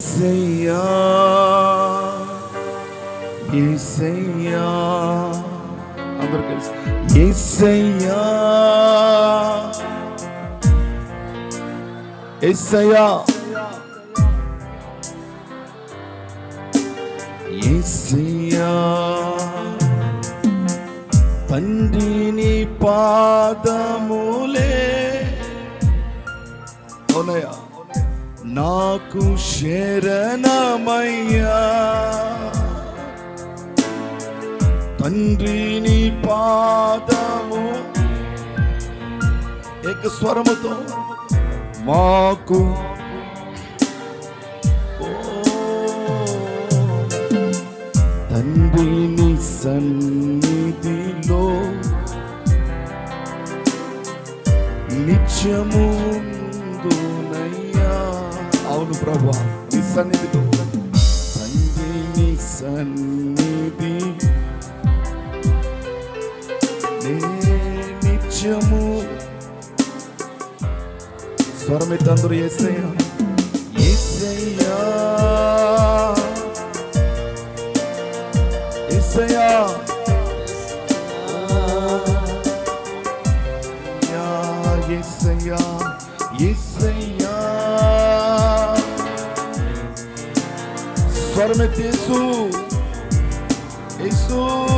ఏసయ్యా ఏసయ్యా అందరూ కలిసి ఏసయ్యా ఏసయ్యా ఏసయ్యా తండ్రిని పాదములే అవునయ్యా నాకు శరణమయ్యా. తండ్రిని పాదము ఏక స్వరముతో మాకు తండ్రిని సన్నిధిలో నిత్యము నిత్యముందునయ్యా అవును ప్రభు. నీ సన్నిధిలో తండ్రిని సన్నిధి. నిత్యము. స్వరమిత అందరూ ఏసయ్యా. ఏసయ్యా. స్వరమిత యేసు యేసు ఏసయ్యా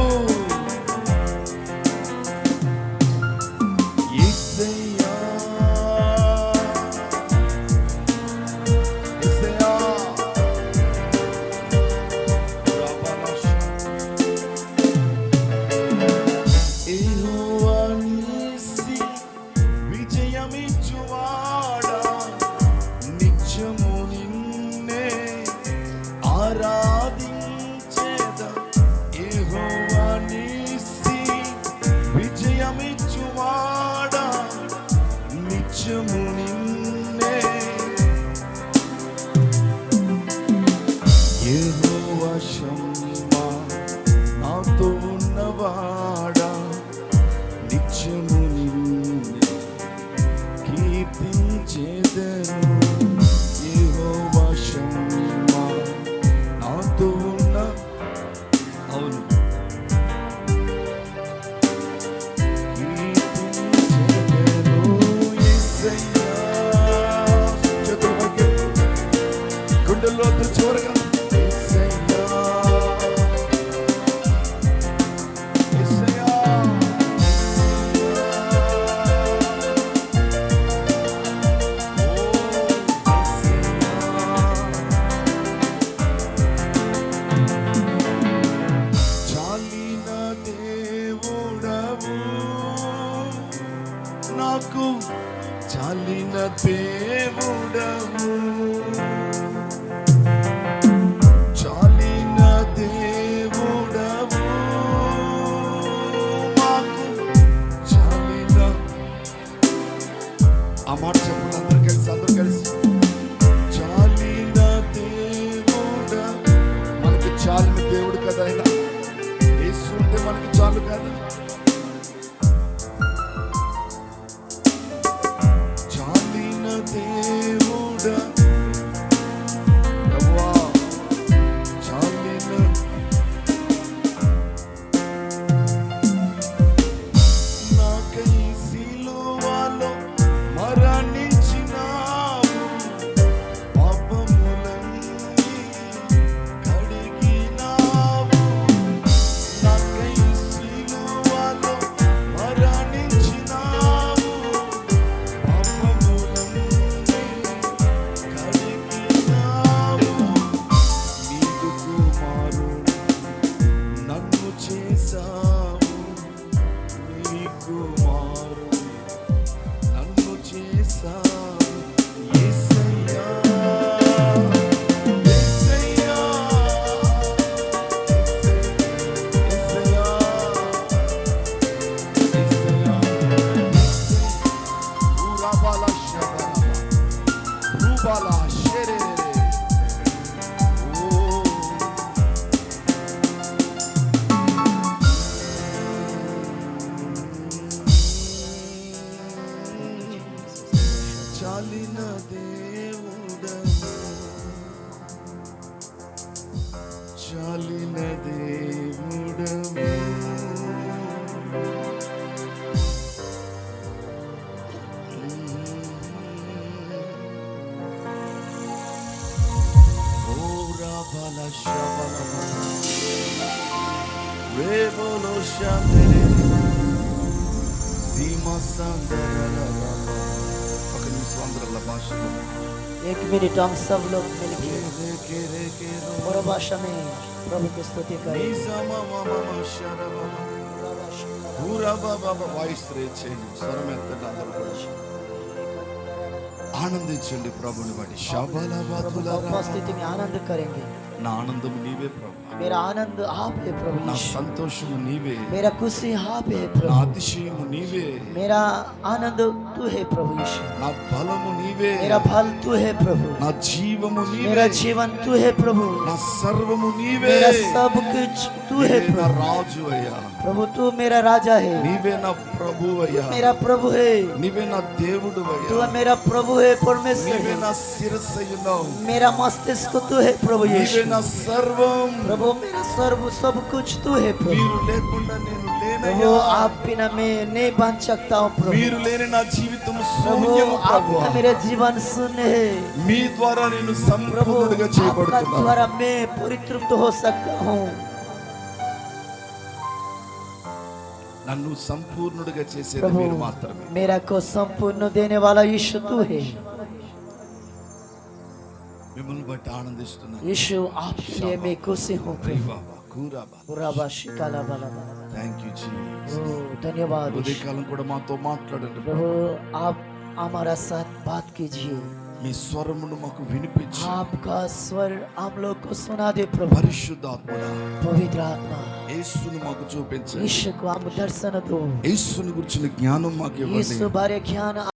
గుండెల్లో చివరగా యేసయ్యా యేసయ్యా ఓ యేసయ్యా చాలిన దేవుడవు నాకు చాలిన దేవుడవు. They wanna be taller than Rubala şere. Çalina oh. devudam Çalina devudam ఒక నిమిషం అందరల భాషలో एक मिनट हम सब लोग मिलके रे के रे के रो और भाषा में प्रभु की स्तुति करें నిజమ మమ శరవ పూరా బాబా వాయిస్ రేట్ చేయండి స్వరం ఎత్తండి అందరూ కూడా ఆనందించండి ప్రభుని బట్టి శబల प्रभु का నా ఆనందం నీవే ప్రభా मेरा आनंद आप है प्रभु ना संतोष नीवे मेरा खुशी आप है प्रभु। ना आतिशी नीवे मेरा आनंद तू है प्रभु यीशु। ना बलम नीवे मेरा बल तू है प्रभु। ना जीव नीवे मेरा जीवन तू है प्रभु। ना सर्व नीवे मेरा सब कुछ तू है प्रभु। मेरा राज भैया प्रभु तू मेरा राजा है। नीवे ना प्रभु भैया मेरा प्रभु है। नीवे ना देवड़ भैया तू मेरा प्रभु है परमेश्वर नीवे ना सिर से मेरा मस्तिष्क तू है प्रभु यीशु। नीवे ना सर्वम। प्रभु मेरा सर्व सब कुछ तू है प्रभु మీరు లేకుండా నేను प्रभु లేనయ్యా आप बिना मैं नहीं बन सकता हूँ प्रभु మీరు లేని నా జీవితం प्रभु శూన్యము आप ప్రభు बिना मेरा जीवन शून्य है మీ ద్వారా నేను प्रभु సంపూర్ణుడిగా आपका చేయబడుతున్నాను द्वारा मैं परितृप्त हो सकता हूँ నన్ను సంపూర్ణుడిగా చేసేది प्रभु మీరు మాత్రమే मेरा को संपूर्ण देने वाला यीशु तू है మిమ్మల్ని బట్టి ఆనందిస్తున్నాను यीशु आपके लिए मैं खुशी हूँ రే प्रभु బాబా కూరా బాబా पूरा शिकाला वाला థ్యాంక్ యూ జీ धन्यवाद यीशु। ఉదయకాలం కూడా మాతో మాట్లాడండి प्रभु आप हमारा साथ बात कीजिए మీ స్వరమును మాకు వినిపించి आपका स्वर हम लोग को सुना दे प्रभु పరిశుద్ధాత్మడ पवित्र आत्मा యేసును మాకు చూపించండి यीशु को हम दर्शन दो యేసుని గురించిన జ్ఞానం మాకు ఇవ్వండి यीशु बारे ज्ञान